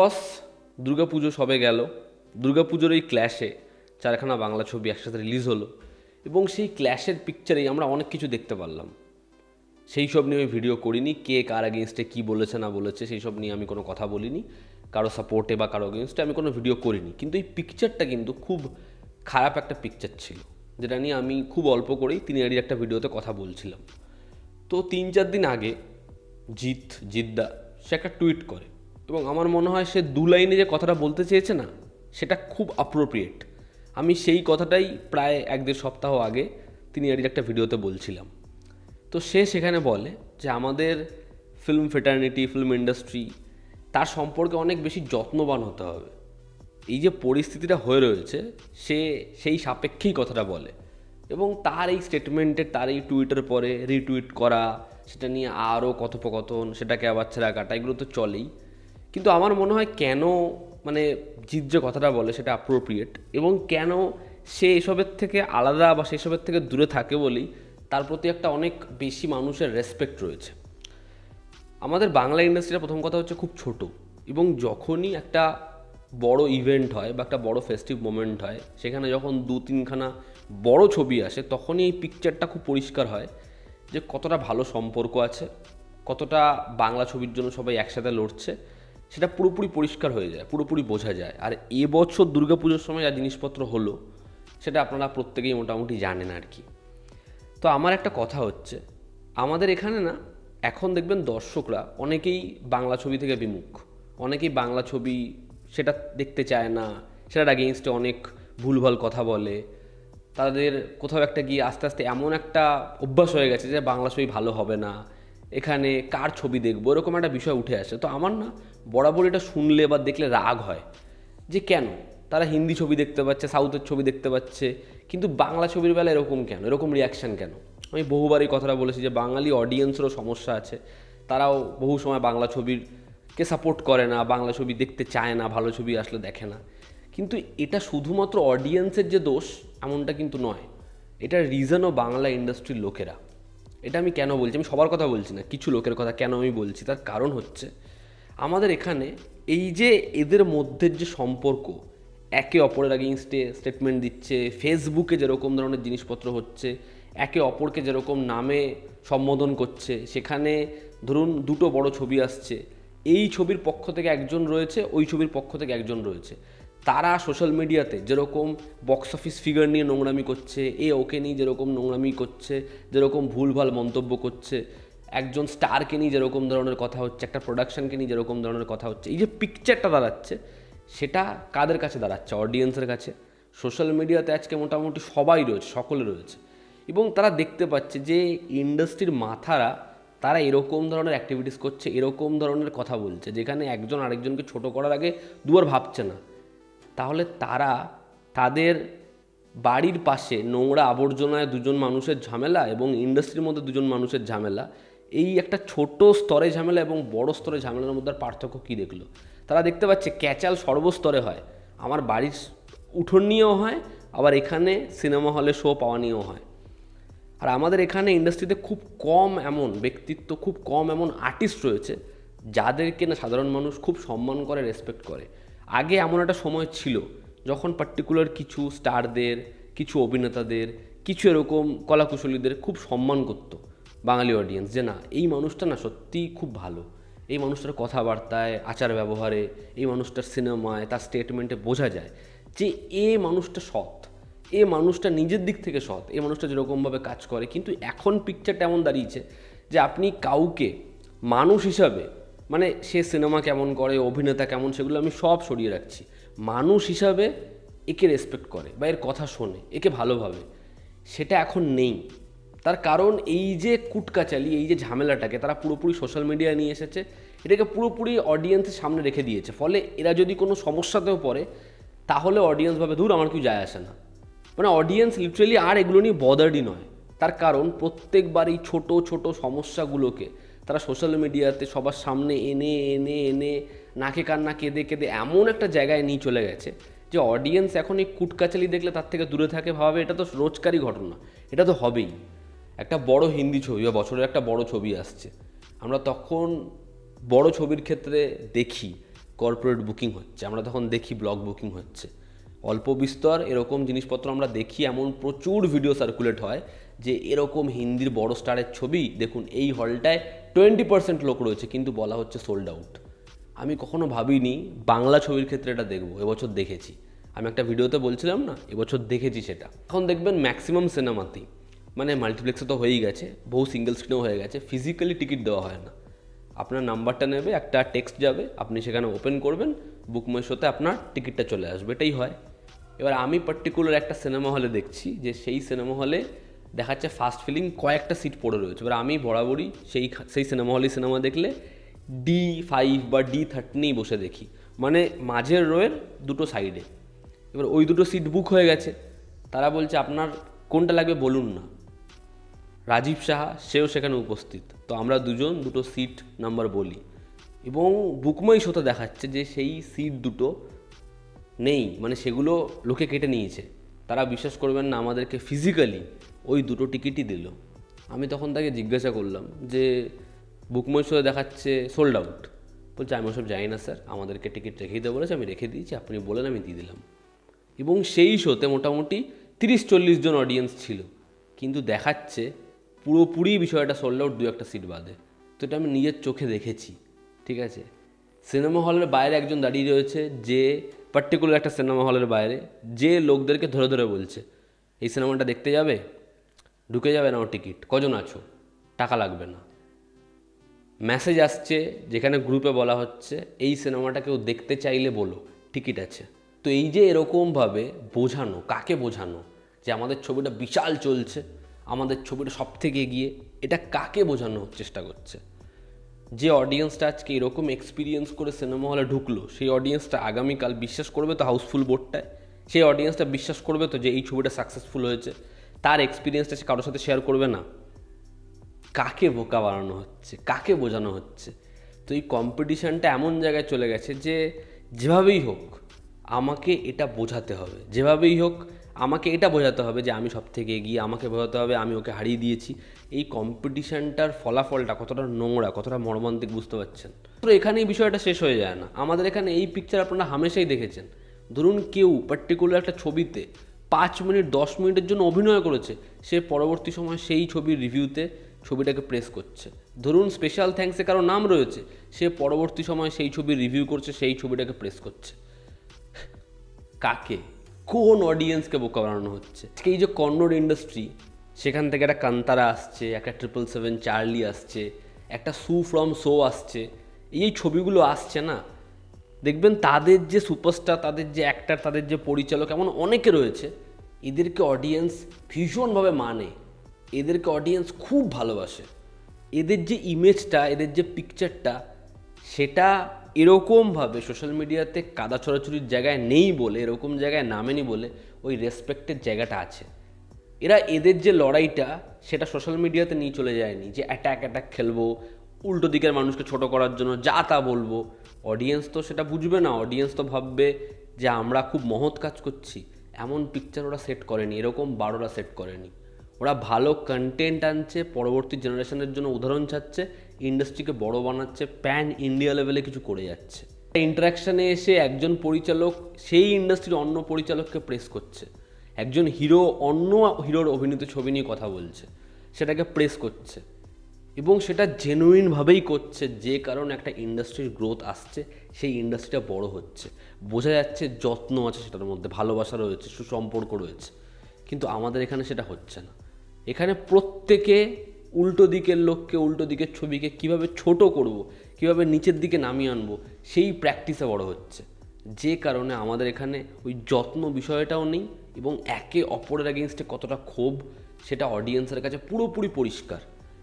বস দুর্গাপুজো সবে গেল। দুর্গাপুজোর এই ক্ল্যাশে চারখানা বাংলা ছবি একসাথে রিলিজ হলো এবং সেই ক্ল্যাশের পিকচারেই আমরা অনেক কিছু দেখতে পারলাম। সেই সব নিয়ে আমি ভিডিও করিনি, কে কার এগেনস্টে কী বলেছে, না বলেছে, সেই সব নিয়ে আমি কোনো কথা বলিনি। কারও সাপোর্টে বা কারও এগেনস্টে আমি কোনো ভিডিও করিনি। কিন্তু এই পিকচারটা কিন্তু খুব খারাপ একটা পিকচার ছিল, যেটা নিয়ে আমি খুব অল্প করেই তিনি আড়ির একটা ভিডিওতে কথা বলছিলাম। তো তিন চার দিন আগে জিৎ, জিদ্দা, সে একটা টুইট করে। এবং আমার মনে হয় সে দু লাইনে যে কথাটা বলতে চেয়েছে না, সেটা খুব অ্যাপ্রোপ্রিয়েট আমি সেই কথাটাই প্রায় এক দেড় সপ্তাহ আগে তিনি আড়ির একটা ভিডিওতে বলছিলাম। তো সে সেখানে বলে যে আমাদের ফিল্ম ফেটার্নিটি ফিল্ম ইন্ডাস্ট্রি তার সম্পর্কে অনেক বেশি যত্নবান হতে হবে। এই যে পরিস্থিতিটা হয়ে রয়েছে, সে সেই সাপেক্ষেই কথাটা বলে। এবং তার এই স্টেটমেন্টে তার এই টুইটের পরে রিটুইট করা, সেটা নিয়ে আরও কথোপকথন, সেটাকে আবার ছেঁড়া কাটা, এগুলো তো চলেই। কিন্তু আমার মনে হয় কেন মানে জিৎ যে কথাটা বলে সেটা অ্যাপ্রোপ্রিয়েট এবং কেন সে এসবের থেকে আলাদা বা সেসবের থেকে দূরে থাকে বলেই তার প্রতি একটা অনেক বেশি মানুষের রেসপেক্ট রয়েছে। আমাদের বাংলা ইন্ডাস্ট্রিটা প্রথম কথা হচ্ছে খুব ছোট এবং যখনই একটা বড় ইভেন্ট হয় বা একটা বড় ফেস্টিভ মোমেন্ট হয়, সেখানে যখন দু তিনখানা বড় ছবি আসে, তখনই এই পিকচারটা খুব পরিষ্কার হয় যে কতটা ভালো সম্পর্ক আছে, কতটা বাংলা ছবির জন্য সবাই একসাথে লড়ছে সেটা পুরোপুরি পরিষ্কার হয়ে যায়, পুরোপুরি বোঝা যায়। আর এবছর দুর্গাপুজোর সময় যা জিনিসপত্র হলো, সেটা আপনারা প্রত্যেকেই মোটামুটি জানেন আর কি। তো আমার একটা কথা হচ্ছে, আমাদের এখানে না, এখন দেখবেন দর্শকরা অনেকেই বাংলা ছবি থেকে বিমুখ। অনেকেই বাংলা ছবি সেটা দেখতে চায় না, সেটার আগেনস্টে অনেক ভুলভাল কথা বলে। তাদের কোথাও একটা গিয়ে আস্তে আস্তে এমন একটা অভ্যাস হয়ে গেছে যে বাংলা ছবি ভালো হবে না। এখানে কার ছবি দেখব, এরকম একটা বিষয় উঠে আসে। তো আমার না, বরাবর এটা শুনলে বা দেখলে রাগ হয় যে কেন? তারা হিন্দি ছবি দেখতে পাচ্ছে, সাউথের ছবি দেখতে পাচ্ছে, কিন্তু বাংলা ছবির বেলা এরকম কেন? এরকম রিয়াকশান কেন? আমি বহুবার এই কথাটা বলেছি যে বাঙালি অডিয়েন্সেরও সমস্যা আছে। তারাও বহু সময় বাংলা ছবিরকে সাপোর্ট করে না, বাংলা ছবি দেখতে চায় না, ভালো ছবি আসলে দেখে না। কিন্তু এটা শুধুমাত্র অডিয়েন্সের যে দোষ, এমনটা কিন্তু নয়। এটার রিজনও বাংলা ইন্ডাস্ট্রির লোকেরা। এটা আমি কেন বলছি? আমি সবার কথা বলছি না, কিছু লোকের কথা কেন আমি বলছি? তার কারণ হচ্ছে, আমাদের এখানে এই যে এদের মধ্যের যে সম্পর্ক, একে অপরের আগেইনস্টে স্টেটমেন্ট দিচ্ছে ফেসবুকে যেরকম ধরনের জিনিসপত্র হচ্ছে, একে অপরকে যেরকম নামে সম্বোধন করছে, সেখানে ধরুন দুটো বড় ছবি আসছে, এই ছবির পক্ষ থেকে একজন রয়েছে, ওই ছবির পক্ষ থেকে একজন রয়েছে। তারা সোশ্যাল মিডিয়াতে যেরকম বক্স অফিস ফিগার নিয়ে নোংরামি করছে, এ ওকে নিয়ে যেরকম নোংরামি করছে, যেরকম ভুলভাল মন্তব্য করছে, একজন স্টারকে নিয়ে যেরকম ধরনের কথা হচ্ছে, একটা প্রোডাকশনকে নিয়ে যেরকম ধরনের কথা হচ্ছে, এই যে পিকচারটা দাঁড়াচ্ছে, সেটা কাদের কাছে দাঁড়াচ্ছে? অডিয়েন্সের কাছে। সোশ্যাল মিডিয়াতে আজকে মোটামুটি সবাই রয়েছে, সকলে রয়েছে। এবং তারা দেখতে পাচ্ছে যে ইন্ডাস্ট্রির মাথারা, তারা এরকম ধরনের অ্যাক্টিভিটিস করছে, এরকম ধরনের কথা বলছে, যেখানে একজন আরেকজনকে ছোট করার আগে দুবার ভাবছে না। তাহলে তারা তাদের বাড়ির পাশে নোংরা আবর্জনায় দুজন মানুষের ঝামেলা এবং ইন্ডাস্ট্রির মধ্যে দুজন মানুষের ঝামেলা, এই একটা ছোট স্তরে ঝামেলা এবং বড় স্তরে ঝামেলার মধ্যে পার্থক্য কী দেখল? তারা দেখতে পাচ্ছে ক্যাচাল সর্বস্তরে হয়, আমার বাড়ির উঠোন নিয়েও হয়, আবার এখানে সিনেমা হলে শো পাওয়া নিয়েও হয়। আর আমাদের এখানে ইন্ডাস্ট্রিতে খুব কম এমন ব্যক্তিত্ব, খুব কম এমন আর্টিস্ট রয়েছে, যাদেরকে না সাধারণ মানুষ খুব সম্মান করে রেসপেক্ট করে। আগে এমন একটা সময় ছিল যখন পার্টিকুলার কিছু স্টারদের কিছু অভিনেতাদের, কিছু এরকম কলাকুশলীদের খুব সম্মান করতো বাঙালি অডিয়েন্স যে না, এই মানুষটা না সত্যিই খুব ভালো। এই মানুষটার কথাবার্তায়, আচার ব্যবহারে, এই মানুষটার সিনেমায়, তার স্টেটমেন্টে বোঝা যায় যে এ মানুষটা সৎ, এ মানুষটা নিজের দিক থেকে সৎ, এ মানুষটা যেরকমভাবে কাজ করে। কিন্তু এখন পিকচারটা এমন দাঁড়িয়েছে যে আপনি কাউকে মানুষ হিসাবে মানে সে সিনেমা কেমন করে, অভিনেতা কেমন, সেগুলো আমি সব সরিয়ে রাখছি। মানুষ হিসাবে একে রেসপেক্ট করে বা এর কথা শোনে, একে ভালোভাবে। সেটা এখন নেই। তার কারণ এই যে কুটকাচালি, এই যে ঝামেলাটাকে তারা পুরোপুরি সোশ্যাল মিডিয়ায় নিয়ে এসেছে, এটাকে পুরোপুরি অডিয়েন্সের সামনে রেখে দিয়েছে। ফলে এরা যদি কোনো সমস্যাতেও পড়ে, তাহলে অডিয়েন্স ভাবে দূর আমার কিছু যায় আসে না। মানে অডিয়েন্স লিটারেলি আর এগুলো নিয়ে বদার্ডই নয়। তার কারণ প্রত্যেকবার এই ছোটো ছোটো সমস্যাগুলোকে তারা সোশ্যাল মিডিয়াতে সবার সামনে এনে এনে এনে, নাকে কান্না, কেঁদে কেঁদে এমন একটা জায়গায় নিয়ে চলে গেছে যে অডিয়েন্স এখন এই কুটকাচালি দেখলে তার থেকে দূরে থাকে ভাবে, এটা তো রোজকারই ঘটনা, এটা তো হবেই। একটা বড় হিন্দি ছবি বা বছরের একটা বড় ছবি আসছে। আমরা তখন বড় ছবির ক্ষেত্রে দেখি কর্পোরেট বুকিং হচ্ছে, আমরা তখন দেখি ব্লগ বুকিং হচ্ছে। অল্প বিস্তর এরকম জিনিসপত্র আমরা দেখি, এমন প্রচুর ভিডিও সার্কুলেট হয় যে এরকম হিন্দির বড় স্টারের ছবি, দেখুন এই হলটায় টোয়েন্টি পার্সেন্ট লোক রয়েছে, কিন্তু বলা হচ্ছে সোল্ড আউট আমি কখনো ভাবিনি, বাংলা ছবির ক্ষেত্রে এটা দেখব, এবছর দেখেছি। আমি একটা ভিডিওতে বলছিলাম না, এবছর দেখেছি সেটা। এখন দেখবেন ম্যাক্সিমাম সিনেমাতেই মানে মাল্টিপ্লেক্সে তো হয়েই গেছে, বহু সিঙ্গেল স্ক্রিনেও হয়ে গেছে ফিজিক্যালি টিকিট দেওয়া হয় না। আপনার নাম্বারটা নেবে, একটা টেক্সট যাবে, আপনি সেখানে ওপেন করবেন বুক শোতে আপনার টিকিটটা চলে আসবে, এটাই হয়। এবার আমি পার্টিকুলার একটা সিনেমা হলে দেখছি, যে সেই সিনেমা হলে দেখাচ্ছে ফার্স্ট ফিলিং কয়েকটা সিট পড়ে রয়েছে। এবার আমি বরাবরই সেই সেই সিনেমা হলে সিনেমা দেখলে ডি ফাইভ বা ডি থার্টিনেই বসে দেখি। মানে মাঝের রোয়ের দুটো সাইডে এবার ওই দুটো সিট বুক হয়ে গেছে। তারা বলছে, আপনার কোনটা লাগবে বলুন না। রাজীব সাহা, সেও সেখানে উপস্থিত। তো আমরা দুজন দুটো সিট নাম্বার বলি। এবং বুকমাই শোতে দেখাচ্ছে যে সেই সিট দুটো নেই। মানে সেগুলো লোকে কেটে নিয়েছে। তারা বিশ্বাস করবেন না, আমাদেরকে ফিজিক্যালি ওই দুটো টিকিটই দিল। আমি তখন তাকে জিজ্ঞাসা করলাম যে বুকময় শোতে দেখাচ্ছে সোল্ড আউট বলছে, আমি ওসব জানি না স্যার, আমাদেরকে টিকিট রেখে দিতে বলেছে, আমি রেখে দিয়েছি, আপনি বলেন, আমি দিয়ে দিলাম। এবং সেই শোতে মোটামুটি তিরিশ চল্লিশ জন অডিয়েন্স ছিল। কিন্তু দেখাচ্ছে, পুরোপুরি বিষয়টা সোল্ড আউট দু একটা সিট বাদে। তো এটা আমি নিজের চোখে দেখেছি, ঠিক আছে? সিনেমা হলের বাইরে একজন দাঁড়িয়ে রয়েছে, যে পার্টিকুলার একটা সিনেমা হলের বাইরে, যে লোকদেরকে ধরে ধরে বলছে, এই সিনেমাটা দেখতে যাবে? ঢুকে যাবে না ও টিকিট। কজন আছো? টাকা লাগবে না। মেসেজ আসছে যেখানে গ্রুপে বলা হচ্ছে, এই সিনেমাটা কেউ দেখতে চাইলে বলো, টিকিট আছে। তো এই যে এরকমভাবে বোঝানো, কাকে বোঝানো? যে আমাদের ছবিটা বিশাল চলছে, আমাদের ছবিটা সব থেকে এগিয়ে, এটা কাকে বোঝানোর চেষ্টা করছে? যে অডিয়েন্সটা আজকে এরকম এক্সপিরিয়েন্স করে সিনেমা হলে ঢুকলো, সেই অডিয়েন্সটা আগামীকাল বিশ্বাস করবে তো হাউসফুল বোর্ডটায় সেই অডিয়েন্সটা বিশ্বাস করবে তো যে এই ছবিটা সাকসেসফুল হয়েছে? তার এক্সপিরিয়েন্সটা সে কারোর সাথে শেয়ার করবে না। কাকে বোকা বানানো হচ্ছে? কাকে বোঝানো হচ্ছে? তো এই কম্পিটিশানটা এমন জায়গায় চলে গেছে যে, যেভাবেই হোক, আমাকে এটা বোঝাতে হবে। যেভাবেই হোক, আমাকে এটা বোঝাতে হবে যে, আমি সব থেকে এগিয়ে, আমাকে বোঝাতে হবে, আমি ওকে হারিয়ে দিয়েছি। এই কম্পিটিশানটার ফলাফলটা কতটা নোংরা, কতটা মর্মান্তিক বুঝতে পারছেন? তো এখানে এই বিষয়টা শেষ হয়ে যায় না। আমাদের এখানে এই পিকচার আপনারা হামেশাই দেখেছেন। ধরুন কেউ পার্টিকুলার একটা ছবিতে পাঁচ মিনিট, দশ মিনিটের জন্য অভিনয় করেছে। সে পরবর্তী সময় সেই ছবির রিভিউতে ছবিটাকে প্রেস করছে। ধরুন স্পেশাল থ্যাঙ্কসে কারও নাম রয়েছে, সে পরবর্তী সময় সেই ছবির রিভিউ করছে, সেই ছবিটাকে প্রেস করছে। কাকে? কোন অডিয়েন্সকে বোকা বানানো হচ্ছে? এই যে কন্নড় ইন্ডাস্ট্রি সেখান থেকে একটা কান্তারা আসছে, একটা ট্রিপল সেভেন চার্লি আসছে, একটা সু ফ্রম শো আসছে, এই ছবিগুলো আসছে না? দেখবেন তাদের যে সুপারস্টার তাদের যে অ্যাক্টার তাদের যে পরিচালক এমন অনেকে রয়েছে, এদেরকে অডিয়েন্স ভীষণভাবে মানে। এদেরকে অডিয়েন্স খুব ভালোবাসে। এদের যে ইমেজটা এদের যে পিকচারটা সেটা এরকমভাবে সোশ্যাল মিডিয়াতে কাদা ছড়াছড়ির জায়গায় নেই বলে, এরকম জায়গায় নামেনি বলে ওই রেসপেক্টের জায়গাটা আছে। এরা এদের যে লড়াইটা, সেটা সোশ্যাল মিডিয়াতে নিয়ে চলে যায়নি যে অ্যাটাক অ্যাটাক খেলব, উল্টো দিকের মানুষকে ছোট করার জন্য যা তা বলব। অডিয়েন্স তো সেটা বুঝবে না অডিয়েন্স তো ভাববে যে আমরা খুব মহৎ কাজ করছি। এমন পিকচার ওরা সেট করেনি, এরকম বারোরা সেট করেনি। ওরা ভালো কন্টেন্ট আনছে, পরবর্তী জেনারেশনের জন্য উদাহরণ চাচ্ছে ইন্ডাস্ট্রিকে বড় বানাচ্ছে প্যান ইন্ডিয়া লেভেলে কিছু করে যাচ্ছে। ইন্টারাকশানে এসে একজন পরিচালক, সেই ইন্ডাস্ট্রির অন্য পরিচালককে প্রেস করছে। একজন হিরো অন্য হিরোর অভিনীত ছবি নিয়ে কথা বলছে, সেটাকে প্রেস করছে। এবং সেটা জেনুইনভাবেই করছে, যে কারণে একটা ইন্ডাস্ট্রির গ্রোথ আসছে, সেই ইন্ডাস্ট্রিটা বড় হচ্ছে। বোঝা যাচ্ছে যত্ন আছে সেটার মধ্যে, ভালোবাসা রয়েছে, সুসম্পর্ক রয়েছে। কিন্তু আমাদের এখানে সেটা হচ্ছে না। এখানে প্রত্যেকে উল্টো দিকের লোককে, উল্টো দিকের ছবিকে কীভাবে ছোট করব, কীভাবে নিচের দিকে নামিয়ে আনব, সেই প্র্যাকটিসে বড় হচ্ছে। যে কারণে আমাদের এখানে ওই যত্ন বিষয়টাও নেই এবং একে অপরের অ্যাগেনস্টে কতটা ক্ষোভ, সেটা অডিয়েন্সের কাছে পুরোপুরি পরিষ্কার।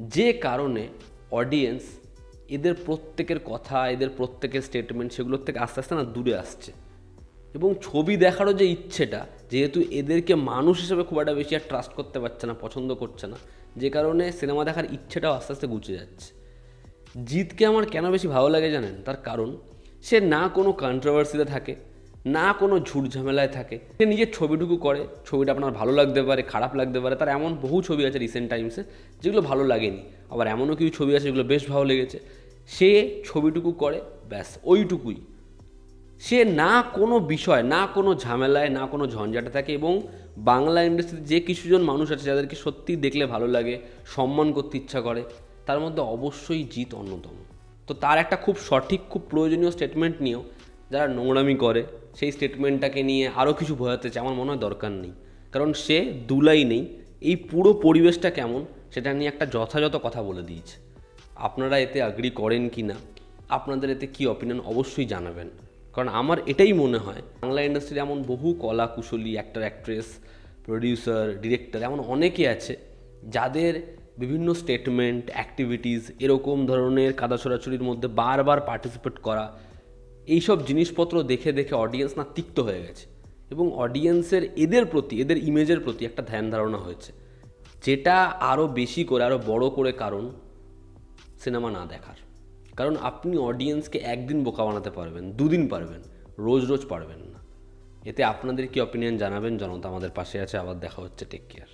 যে কারণে অডিয়েন্স এদের প্রত্যেকের কথা, এদের প্রত্যেকের স্টেটমেন্ট সেগুলোর থেকে আস্তে আস্তে না দূরে আসছে। এবং ছবি দেখারও যে ইচ্ছেটা, যেহেতু এদেরকে মানুষ হিসেবে খুব একটা বেশি আর ট্রাস্ট করতে পারছে না, পছন্দ করছে না, যে কারণে সিনেমা দেখার ইচ্ছেটাও আস্তে আস্তে গুছে যাচ্ছে। জিতকে আমার কেন বেশি ভালো লাগে জানেন? তার কারণ, সে না কোনো কন্ট্রোভার্সিতে থাকে না কোনো ঝুট ঝামেলায় থাকে। সে নিজের ছবিটুকু করে, ছবিটা আপনার ভালো লাগতে পারে, খারাপ লাগতে পারে, তার এমন বহু ছবি আছে রিসেন্ট টাইমসে যেগুলো ভালো লাগেনি। আবার এমনও কিছু ছবি আছে যেগুলো বেশ ভালো লেগেছে। সে ছবিটুকু করে, ব্যাস, ওইটুকুই। সে না কোনো বিষয়, না কোনো ঝামেলায়, না কোনো ঝঞ্ঝাটে থাকে এবং বাংলা ইন্ডাস্ট্রিতে যে কিছুজন মানুষ আছে যাদেরকে সত্যি দেখলে ভালো লাগে, সম্মান করতে ইচ্ছা করে, তার মধ্যে অবশ্যই জিত অন্যতম। তো তার একটা খুব সঠিক, খুব প্রয়োজনীয় স্টেটমেন্ট নিয়েও যারা নোংরামি করে, সেই স্টেটমেন্টটাকে নিয়ে আরও কিছু বোঝাতে চায়, আমার মনে হয় দরকার নেই। কারণ সে দুলাই নেই এই পুরো পরিবেশটা কেমন, সেটা নিয়ে একটা যথাযথ কথা বলে দিয়েছে। আপনারা এতে আগ্রি করেন কি না? আপনাদের এতে কী অপিনিয়ন অবশ্যই জানাবেন। কারণ আমার এটাই মনে হয়, বাংলা ইন্ডাস্ট্রির এমন বহু কলা কুশলী অ্যাক্টর অ্যাক্ট্রেস প্রডিউসার ডিরেক্টর এমন অনেকে আছে, যাদের বিভিন্ন স্টেটমেন্ট অ্যাক্টিভিটিস এরকম ধরনের কাদা ছড়াছড়ির মধ্যে বারবার পার্টিসিপেট করা এইসব জিনিসপত্র দেখে দেখে অডিয়েন্স না তিক্ত হয়ে গেছে। এবং অডিয়েন্সের এদের প্রতি, এদের ইমেজের প্রতি একটা ধ্যান ধারণা হয়েছে। যেটা আরও বেশি করে আরও বড় করে কারণ সিনেমা না দেখার। কারণ আপনি অডিয়েন্সকে একদিন বোকা বানাতে পারবেন, দুদিন পারবেন, রোজ রোজ পারবেন না। এতে আপনাদের কি অপিনিয়ন জানাবেন? জনতা আমাদের পাশে আছে, আবার দেখা হচ্ছে টেক কেয়ার